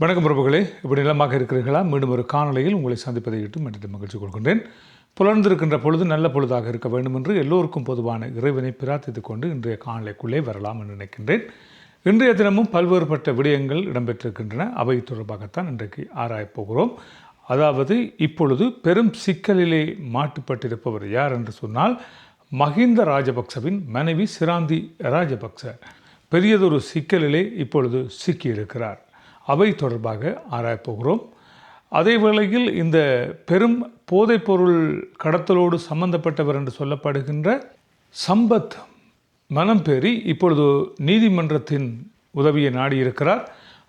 வணக்கம் பிரபுகளே. இப்படி நிலமாக இருக்கிறீர்களா? மீண்டும் ஒரு காணொலியில் உங்களை சந்திப்பதை இட்டு மனித மகிழ்ச்சி கொள்கின்றேன். புலர்ந்திருக்கின்ற பொழுது நல்ல பொழுதாக இருக்க வேண்டும் என்று எல்லோருக்கும் பொதுவான இறைவனை பிரார்த்தித்துக் கொண்டு இன்றைய காணொளிக்குள்ளே வரலாம் என்று நினைக்கின்றேன். இன்றைய தினமும் பல்வேறுபட்ட விடயங்கள் இடம்பெற்றிருக்கின்றன. அவை தொடர்பாகத்தான் இன்றைக்கு ஆராயப்போகிறோம் அதாவது இப்பொழுது பெரும் சிக்கலிலே மாட்டுப்பட்டிருப்பவர் யார் என்று சொன்னால் மஹிந்த ராஜபக்சவின் மனைவி சிராந்தி ராஜபக்ச. பெரியதொரு சிக்கலிலே இப்பொழுது சிக்கியிருக்கிறார். அவை தொடர்பாக ஆராயப்போகிறோம் அதே வேளையில் இந்த பெரும் போதைப்பொருள் கடத்தலோடு சம்பந்தப்பட்டவர் என்று சொல்லப்படுகின்ற சம்பத் மனம் பேரி இப்பொழுது நீதிமன்றத்தின் உதவியை நாடியிருக்கிறார்.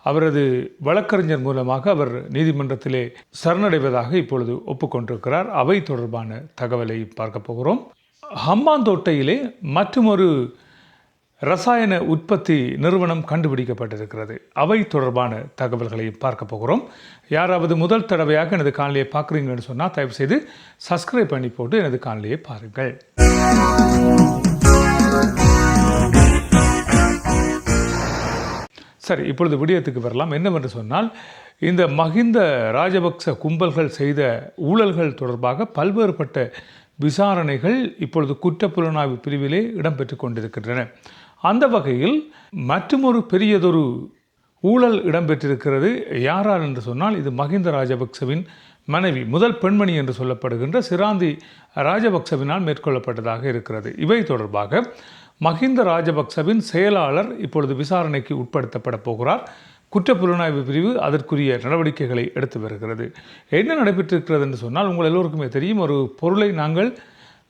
அவரது வழக்கறிஞர் மூலமாக அவர் நீதிமன்றத்திலே சரணடைவதாக இப்பொழுது ஒப்புக்கொண்டிருக்கிறார். அவை தொடர்பான தகவலை பார்க்க போகிறோம். ஹம்மாந்தோட்டையிலே மற்றொரு ரசாயன உற்பத்தி நிறுவனம் கண்டுபிடிக்கப்பட்டிருக்கிறது. அவை தொடர்பான தகவல்களை பார்க்க போகிறோம். யாராவது முதல் தடவையாக எனது காணொலியை பார்க்குறீங்கன்னு சொன்னால் தயவு செய்து சப்ஸ்கிரைப் பண்ணி போட்டு எனது காணொலியை பாருங்கள். சரி இப்பொழுது விடயத்துக்கு வரலாம். என்னவென்று சொன்னால் இந்த மகிந்த ராஜபக்ச கும்பல்கள் செய்த ஊழல்கள் தொடர்பாக பல்வேறுபட்ட விசாரணைகள் இப்பொழுது குற்றப்புலனாய்வு பிரிவிலே இடம்பெற்று கொண்டிருக்கின்றன. அந்த வகையில் மற்றுமொரு பெரியதொரு ஊழல் இடம்பெற்றிருக்கிறது. யாரால் என்று சொன்னால் இது மகிந்த ராஜபக்சவின் மனைவி முதல் பெண்மணி என்று சொல்லப்படுகின்ற சிராந்தி ராஜபக்சவினால் மேற்கொள்ளப்பட்டதாக இருக்கிறது. இவை தொடர்பாக மஹிந்த ராஜபக்சவின் செயலாளர் இப்பொழுது விசாரணைக்கு உட்படுத்தப்பட போகிறார். குற்றப்புலனாய்வு பிரிவு அதற்குரிய நடவடிக்கைகளை எடுத்து வருகிறது. என்ன நடைபெற்றிருக்கிறது என்று சொன்னால் உங்கள் எல்லோருக்குமே தெரியும் ஒரு பொருளை நாங்கள்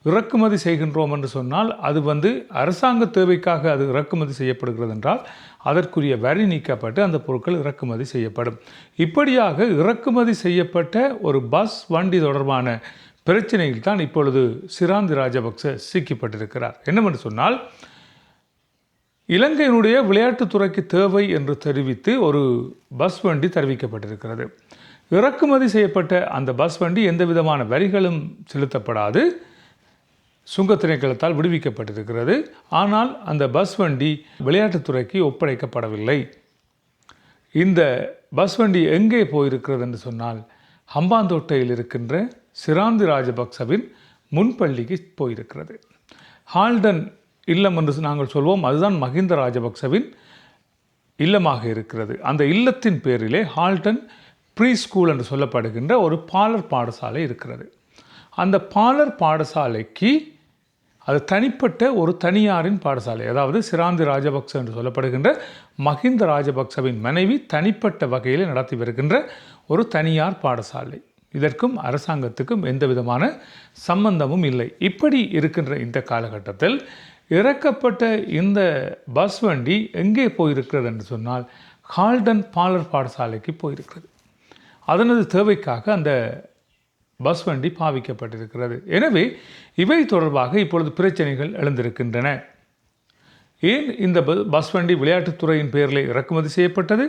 இறக்குமதி செய்கின்றோம் என்று சொன்னால் அது வந்து அரசாங்க தேவைக்காக அது இறக்குமதி செய்யப்படுகிறது என்றால் அதற்குரிய வரி நீக்கப்பட்டு அந்த பொருட்கள் இறக்குமதி செய்யப்படும். இப்படியாக இறக்குமதி செய்யப்பட்ட ஒரு பஸ் வண்டி தொடர்பான பிரச்சனையில் தான் இப்பொழுது சிராந்தி ராஜபக்ச சிக்கப்பட்டிருக்கிறார். என்னவென்று சொன்னால் இலங்கையினுடைய விளையாட்டுத்துறைக்கு தேவை என்று தெரிவித்து ஒரு பஸ் வண்டி தெரிவிக்கப்பட்டிருக்கிறது. இறக்குமதி செய்யப்பட்ட அந்த பஸ் வண்டி எந்த விதமான வரிகளும் செலுத்தப்படாது. சுங்க திணைக்களத்தால் விடுவிக்கப்பட்டிருக்கிறது. ஆனால் அந்த பஸ் வண்டி விளையாட்டுத்துறைக்கு ஒப்படைக்கப்படவில்லை. இந்த பஸ் வண்டி எங்கே போயிருக்கிறது என்று சொன்னால் ஹம்பாந்தோட்டையில் இருக்கின்ற சிராந்தி ராஜபக்சவின் முன்பள்ளிக்கு போயிருக்கிறது. ஹால்டன் இல்லம் என்று நாங்கள் சொல்வோம் அதுதான் மஹிந்த ராஜபக்சவின் இல்லமாக இருக்கிறது. அந்த இல்லத்தின் பேரிலே ஹால்டன் ப்ரீ ஸ்கூல் என்று சொல்லப்படுகின்ற ஒரு பாலர் பாடசாலை இருக்கிறது. அந்த பாலர் பாடசாலைக்கு அது தனிப்பட்ட ஒரு தனியாரின் பாடசாலை அதாவது சிராந்தி ராஜபக்ச என்று சொல்லப்படுகின்ற மஹிந்த ராஜபக்சவின் மனைவி தனிப்பட்ட வகையில் நடத்தி வருகின்ற ஒரு தனியார் பாடசாலை. இதற்கும் அரசாங்கத்துக்கும் எந்த விதமான சம்பந்தமும் இல்லை. இப்படி இருக்கின்ற இந்த காலகட்டத்தில் இறக்கப்பட்ட இந்த பஸ் வண்டி எங்கே போயிருக்கிறது என்று சொன்னால் ஹால்டன் பாலர் பாடசாலைக்கு போயிருக்கிறது. அதனது தேவைக்காக அந்த பஸ் வண்டி பாவிக்கப்பட்டிருக்கிறது. எனவே இவை தொடர்பாக இப்பொழுது பிரச்சனைகள் எழுந்திருக்கின்றன. ஏன் இந்த பஸ் வண்டி விளையாட்டுத்துறையின் பெயரில் இறக்குமதி செய்யப்பட்டது?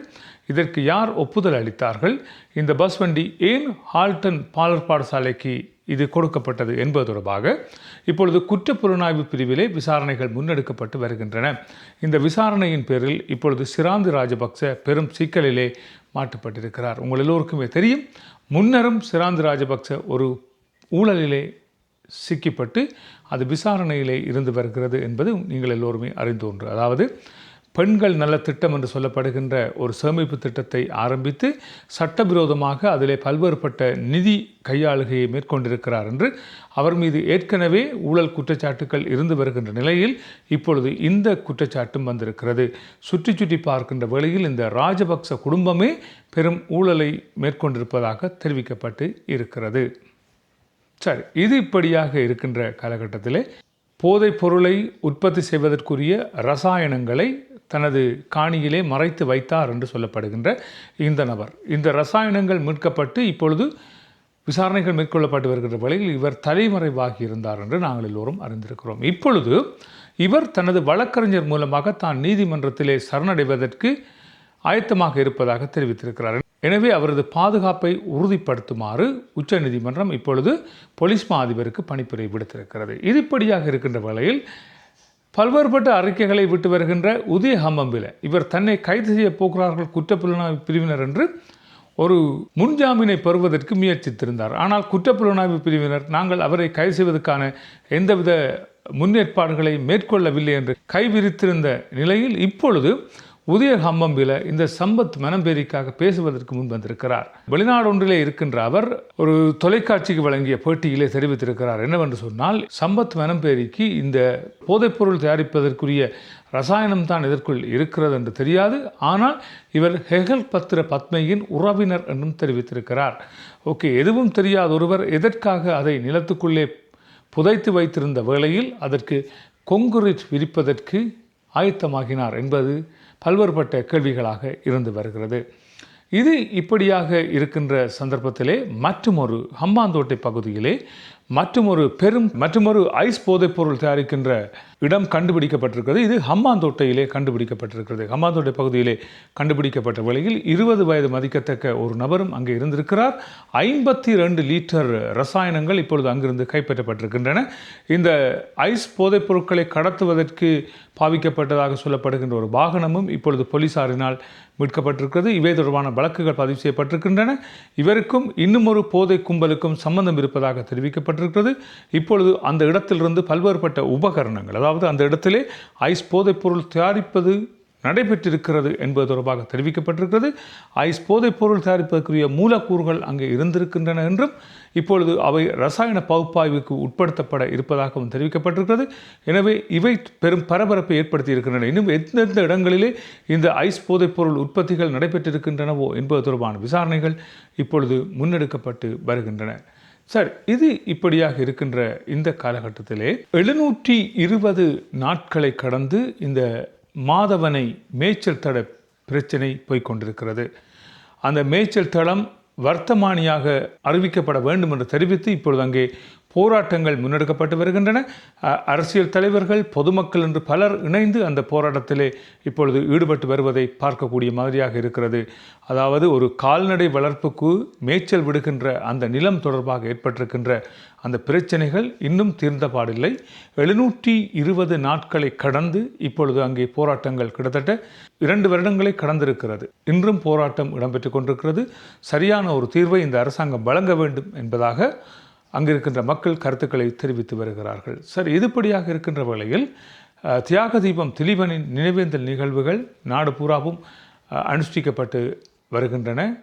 இதற்கு யார் ஒப்புதல் அளித்தார்கள்? இந்த பஸ் வண்டி ஏன் ஹால்டன் பாலர் பாடசாலைக்கு இது கொடுக்கப்பட்டது என்பது தொடர்பாக இப்பொழுது குற்றப்புலனாய்வு பிரிவிலே விசாரணைகள் முன்னெடுக்கப்பட்டு வருகின்றன. இந்த விசாரணையின் பேரில் இப்பொழுது சிராந்தி ராஜபக்ச பெரும் சிக்கலிலே மாட்டப்பட்டிருக்கிறார். உங்கள் எல்லோருக்குமே தெரியும் முன்னரும் சிராந்த் ராஜபக்ச ஒரு ஊழலிலே சிக்கிப்பட்டு அது விசாரணையிலே இருந்து வருகிறது என்பது நீங்கள் எல்லோருமே அறிந்து ஒன்று அதாவது பெண்கள் நல திட்டம் என்று சொல்லப்படுகின்ற ஒரு சேமிப்பு திட்டத்தை ஆரம்பித்து சட்டவிரோதமாக அதிலே பல்வேறுபட்ட நிதி கையாளுகையை மேற்கொண்டிருக்கிறார் என்று அவர் மீது ஏற்கனவே ஊழல் குற்றச்சாட்டுகள் இருந்து வருகின்ற நிலையில் இப்பொழுது இந்த குற்றச்சாட்டும் வந்திருக்கிறது. சுற்றி சுற்றி பார்க்கின்ற வேளையில் இந்த ராஜபக்ச குடும்பமே பெரும் ஊழலை மேற்கொண்டிருப்பதாக தெரிவிக்கப்பட்டு இருக்கிறது. சரி இது இப்படியாக இருக்கின்ற காலகட்டத்திலே போதைப் பொருளை உற்பத்தி செய்வதற்குரிய ரசாயனங்களை தனது காணியிலே மறைத்து வைத்தார் என்று சொல்லப்படுகின்ற இந்த நபர். இந்த ரசாயனங்கள் மீட்கப்பட்டு இப்பொழுது விசாரணைகள் மேற்கொள்ளப்பட்டு வருகின்ற வேளையில் இவர் தலைமறைவாகி இருந்தார் என்று நாங்கள் எல்லோரும் அறிந்திருக்கிறோம். இப்பொழுது இவர் தனது வழக்கறிஞர் மூலமாக தான் நீதிமன்றத்திலே சரணடைவதற்கு ஆயத்தமாக இருப்பதாக தெரிவித்திருக்கிறார். எனவே அவரது பாதுகாப்பை உறுதிப்படுத்துமாறு உச்சநீதிமன்றம் இப்பொழுது போலீஸ் மா அதிபருக்கு பணிப்புரை விடுத்திருக்கிறது. இதுபடியாக இருக்கின்ற வேளையில் பல்வேறுபட்ட அறிக்கைகளை விட்டு வருகின்ற உதய ஹம்பம்பில. இவர் தன்னை கைது செய்ய போகிறார்கள் குற்றப்புலனாய்வு பிரிவினர் என்று ஒரு முன்ஜாமீனை பெறுவதற்கு முயற்சித்திருந்தார். ஆனால் குற்றப்புலனாய்வு பிரிவினர் நாங்கள் அவரை கைது செய்வதற்கான எந்தவித முன்னேற்பாடுகளை மேற்கொள்ளவில்லை என்று கைவிரித்திருந்த நிலையில் இப்பொழுது உதய ஹம்பம்பில இந்த சம்பத் மனம்பேரிக்காக பேசுவதற்கு முன் வந்திருக்கிறார். வெளிநாடு ஒன்றிலே இருக்கின்ற அவர் ஒரு தொலைக்காட்சிக்கு வழங்கிய பேட்டியிலே தெரிவித்திருக்கிறார். என்னவென்று சொன்னால் சம்பத் மனம்பேரிக்கு இந்த போதைப்பொருள் தயாரிப்பதற்குரிய ரசாயனம் தான் இதற்குள் இருக்கிறது என்று தெரியாது. ஆனால் இவர் ஹெகல் பத்திர பத்மையின் உறவினர் என்றும் தெரிவித்திருக்கிறார். ஓகே எதுவும் தெரியாத ஒருவர் எதற்காக அதை நிலத்துக்குள்ளே புதைத்து வைத்திருந்த வேளையில் அதற்கு கொங்குரிட் விரிப்பதற்கு ஆயத்தமாகினார் என்பது பல்வேறுபட்ட கேள்விகளாக இருந்து வருகிறது. இது இப்படியாக இருக்கின்ற சந்தர்ப்பத்திலே மற்றும் ஒரு ஹம்பாந்தோட்டை பகுதியிலே மற்றுமொரு பெரும் மற்றுமொரு ஐஸ் போதைப்பொருள் தயாரிக்கின்ற இடம் கண்டுபிடிக்கப்பட்டிருக்கிறது. இது ஹம்மாந்தோட்டையிலே கண்டுபிடிக்கப்பட்டிருக்கிறது. ஹம்மாந்தோட்டை பகுதியிலே கண்டுபிடிக்கப்பட்ட வழியில் இருபது வயது மதிக்கத்தக்க ஒரு நபரும் அங்கே இருந்திருக்கிறார். ஐம்பத்தி ரெண்டு லிட்டர் ரசாயனங்கள் இப்பொழுது அங்கிருந்து கைப்பற்றப்பட்டிருக்கின்றன. இந்த ஐஸ் போதைப்பொருட்களை கடத்துவதற்கு பாவிக்கப்பட்டதாக சொல்லப்படுகின்ற ஒரு வாகனமும் இப்பொழுது போலீசாரினால் மீட்கப்பட்டிருக்கிறது. இவை தொடர்பான வழக்குகள் பதிவு செய்யப்பட்டிருக்கின்றன. இவருக்கும் இன்னும் ஒரு போதை கும்பலுக்கும் சம்பந்தம் இருப்பதாக தெரிவிக்கப்பட்டிருக்கிறது. இப்பொழுது அந்த இடத்திலிருந்து பல்வேறுபட்ட உபகரணங்கள் அதாவது அந்த இடத்திலே ஐஸ் போதைப் பொருள் தயாரிப்பது நடைபெற்றிருக்கிறது என்பது தொடர்பாக தெரிவிக்கப்பட்டிருக்கிறது. ஐஸ் போதைப் பொருள் தயாரிப்பதற்குரிய மூலக்கூறுகள் அங்கே இருந்திருக்கின்றன என்றும் இப்பொழுது அவை ரசாயன பகுப்பாய்வுக்கு உட்படுத்தப்பட இருப்பதாகவும் தெரிவிக்கப்பட்டிருக்கிறது. எனவே இவை பெரும் பரபரப்பை ஏற்படுத்தி இருக்கின்றன இன்னும் எந்தெந்த இடங்களிலே இந்த ஐஸ் போதைப் பொருள் உற்பத்திகள் நடைபெற்றிருக்கின்றனவோ என்பது தொடர்பான விசாரணைகள் இப்பொழுது முன்னெடுக்கப்பட்டு வருகின்றன. சார் இது இப்படியாக இருக்கின்ற இந்த காலகட்டத்திலே எழுநூற்றி இருபது நாட்களை கடந்து இந்த மாதவனை மேய்ச்சல் தட பிரச்சனை போய்க்கொண்டிருக்கிறது அந்த மேய்ச்சல் தளம் வர்த்தமானியாக அறிவிக்கப்பட வேண்டும் என்று தெரிவித்து இப்பொழுது அங்கே போராட்டங்கள் முன்னெடுக்கப்பட்டு வருகின்றன. அரசியல் தலைவர்கள் பொதுமக்கள் என்று பலர் இணைந்து அந்த போராட்டத்திலே இப்பொழுது ஈடுபட்டு வருவதை பார்க்கக்கூடிய மாதிரியாக இருக்கிறது. அதாவது ஒரு கால்நடை வளர்ப்புக்கு மேய்ச்சல் விடுகின்ற அந்த நிலம் தொடர்பாக ஏற்பட்டிருக்கின்ற அந்த பிரச்சனைகள் இன்னும் தீர்ந்த பாடில்லை. எழுநூற்றி இருபது நாட்களை கடந்து இப்பொழுது அங்கே போராட்டங்கள் கிட்டத்தட்ட இரண்டு வருடங்களை கடந்திருக்கிறது. இன்றும் போராட்டம் இடம்பெற்று கொண்டிருக்கிறது. சரியான ஒரு தீர்வை இந்த அரசாங்கம் வழங்க வேண்டும் என்பதாக அங்கிருக்கின்ற மக்கள் கருத்துக்களை தெரிவித்து வருகிறார்கள். சரி இதுபடியாக இருக்கின்ற வேளையில் தியாக தீபம் திலீபனின் நினைவேந்தல் நிகழ்வுகள் நாடு பூராவும் அனுஷ்டிக்கப்பட்டு வருகின்றன.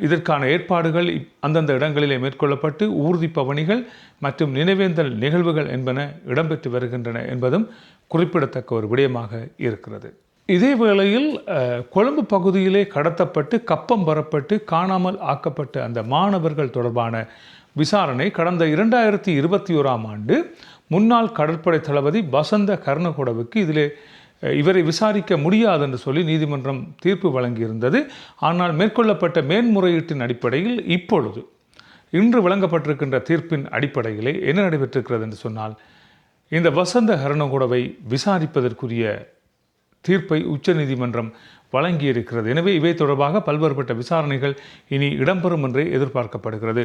இதற்கான ஏற்பாடுகள் இப்- அந்தந்த இடங்களிலே மேற்கொள்ளப்பட்டு ஊர்தி பவனிகள் மற்றும் நினைவேந்தல் நிகழ்வுகள் என்பன இடம்பெற்று வருகின்றன என்பதும் குறிப்பிடத்தக்க ஒரு விடயமாக இருக்கிறது. இதே வேளையில் கொழும்பு பகுதியிலே கடத்தப்பட்டு கப்பம் வரப்பட்டு காணாமல் ஆக்கப்பட்ட அந்த மாணவர்கள் தொடர்பான விசாரணை கடந்த இரண்டாயிரத்தி இருபத்தி ஓராம் ஆண்டு முன்னாள் கடற்படை தளபதி பசந்த கர்ணகோடவுக்கு இதிலே இவரை விசாரிக்க முடியாது என்று சொல்லி நீதிமன்றம் தீர்ப்பு வழங்கியிருந்தது. ஆனால் மேற்கொள்ளப்பட்ட மேன்முறையீட்டின் அடிப்படையில் இப்பொழுது இன்று வழங்கப்பட்டிருக்கின்ற தீர்ப்பின் அடிப்படையிலே என்ன நடைபெற்றிருக்கிறது என்று சொன்னால் இந்த வசந்த ஹரணகொடவை விசாரிப்பதற்குரிய தீர்ப்பை உச்சநீதிமன்றம் வழங்கியிருக்கிறது. எனவே இவை தொடர்பாக பல்வேறுபட்ட விசாரணைகள் இனி இடம்பெறும் என்றே எதிர்பார்க்கப்படுகிறது.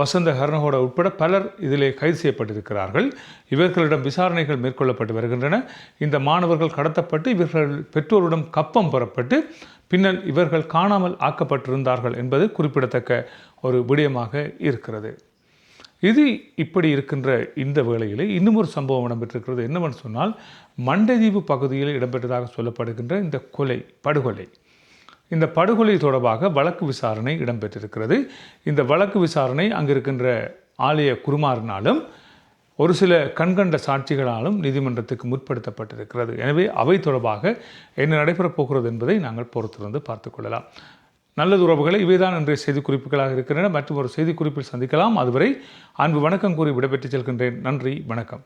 வசந்த ஹர்னகோட உட்பட பலர் இதிலே கைது செய்யப்பட்டிருக்கிறார்கள். இவர்களிடம் விசாரணைகள் மேற்கொள்ளப்பட்டு வருகின்றன. இந்த மாணவர்கள் கடத்தப்பட்டு இவர்கள் பெற்றோரிடம் கப்பம் பெறப்பட்டு பின்னர் இவர்கள் காணாமல் ஆக்கப்பட்டிருந்தார்கள் என்பது குறிப்பிடத்தக்க ஒரு விடயமாக இருக்கிறது. இது இப்படி இருக்கின்ற இந்த வேளையிலே இன்னும் ஒரு சம்பவம் இடம்பெற்றிருக்கிறது. என்னவென்று சொன்னால் மண்டைதீவு பகுதியில் இடம்பெற்றதாக சொல்லப்படுகின்ற இந்த கொலை படுகொலை. இந்த படுகொலை தொடர்பாக வழக்கு விசாரணை இடம்பெற்றிருக்கிறது. இந்த வழக்கு விசாரணை அங்கிருக்கின்ற ஆலய குருமாரினாலும் ஒரு சில கண்கண்ட சாட்சிகளாலும் நீதிமன்றத்துக்கு முற்படுத்தப்பட்டிருக்கிறது. எனவே அவை தொடர்பாக என்ன நடைபெறப் போகிறது என்பதை நாங்கள் பொறுத்திருந்து பார்த்துக்கொள்ளலாம் நல்லது உறவுகளை இவைதான் இன்றைய செய்திக்குறிப்புகளாக இருக்கின்றன. மற்றும் ஒரு செய்திக்குறிப்பில் சந்திக்கலாம். அதுவரை அன்பு வணக்கம் கூறி விடைபெற்றுச் செல்கின்றேன். நன்றி வணக்கம்.